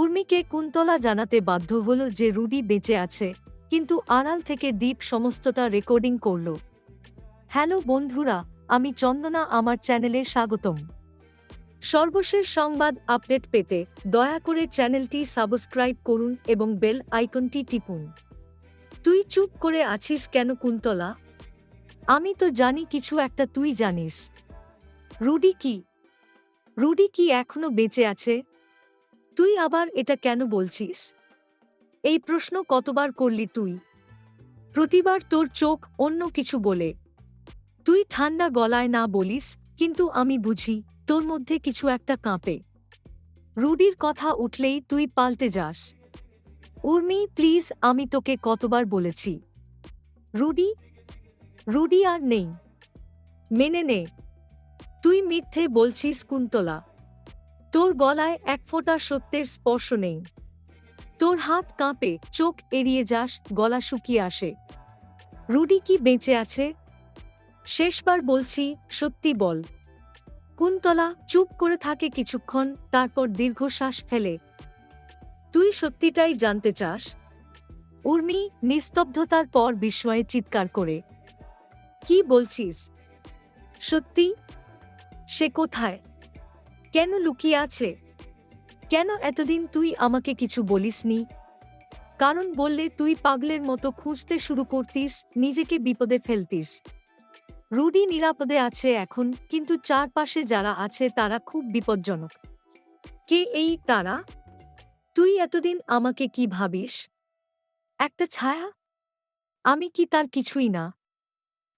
উর্মিকে কুন্তলা জানাতে বাধ্য হল যে রুডি বেঁচে আছে, কিন্তু আড়াল থেকে দ্বীপ সমস্তটা রেকর্ডিং করল। হ্যালো বন্ধুরা, আমি চন্দনা, আমার চ্যানেলে স্বাগতম। সর্বশেষ সংবাদ আপডেট পেতে দয়া করে চ্যানেলটি সাবস্ক্রাইব করুন এবং বেল আইকনটি টিপুন। তুই চুপ করে আছিস কেন কুন্তলা? আমি তো জানি কিছু একটা তুই জানিস। রুডি কি? রুডি কি এখনও বেঁচে আছে? তুই আবার এটা কেন বলছিস? এই প্রশ্ন কতবার করলি তুই? প্রতিবার তোর চোখ অন্য কিছু বলে। তুই ঠান্ডা গলায় না বলিস, কিন্তু আমি বুঝি তোর মধ্যে কিছু একটা কাঁপে। রুডির কথা উঠলেই তুই পাল্টে যাস। উর্মি, প্লিজ আমি তোকে কতবার বলেছি। রুডি? রুডি আর নেই। মেনে নে। তুই মিথ্যে বলছিস কুন্তলা। তোর গলায় এক ফোঁটা সত্যের স্পর্শ নেই। তোর হাত কাঁপে, চোখ এড়িয়ে যাস, গলা শুকিয়ে আসে। রুডি কি বেঁচে আছে? শেষবার বলছি, সত্যি বল। কুন্তলা চুপ করে থাকে কিছুক্ষণ, তারপর দীর্ঘশ্বাস ফেলে। তুই সত্যিটাই জানতে চাস? উর্মি নিস্তব্ধতার পর বিস্ময়ে চিৎকার করে। কি বলছিস? সত্যি? সে কোথায়? কেন লুকিয়ে আছে? কেন এতদিন তুই আমাকে কিছু বলিসনি? কারণ বললে তুই পাগলের মতো খুঁজতে শুরু করতিস, নিজেকে বিপদে ফেলতিস। রুডি নিরাপদে আছে এখন, কিন্তু চারপাশে যারা আছে তারা খুব বিপজ্জনক। কে এই তারা? তুই এতদিন আমাকে কি ভাবিস? একটা ছায়া? আমি কি তার কিছুই না?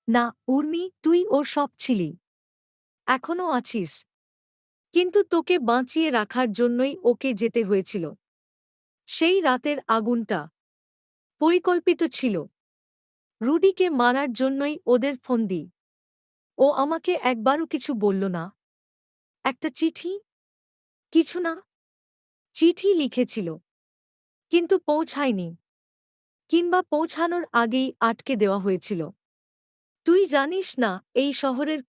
না, উর্মি, তুই ওর সব ছিলি। এখনও আছিস। কিন্তু তোকে বাঁচিয়ে রাখার জন্যই ওকে যেতে হয়েছিল। সেই রাতের আগুনটা পরিকল্পিত ছিল। রুডিকে মারার জন্যই ওদের ফোন দিই। ও আমাকে একবারও কিছু বলল না। একটা চিঠি? কিছু না। চিঠি লিখেছিল। কিন্তু পৌঁছায়নি। কিংবা পৌঁছানোর আগেই আটকে দেওয়া হয়েছিল। তুই জানিস না, এই শহরের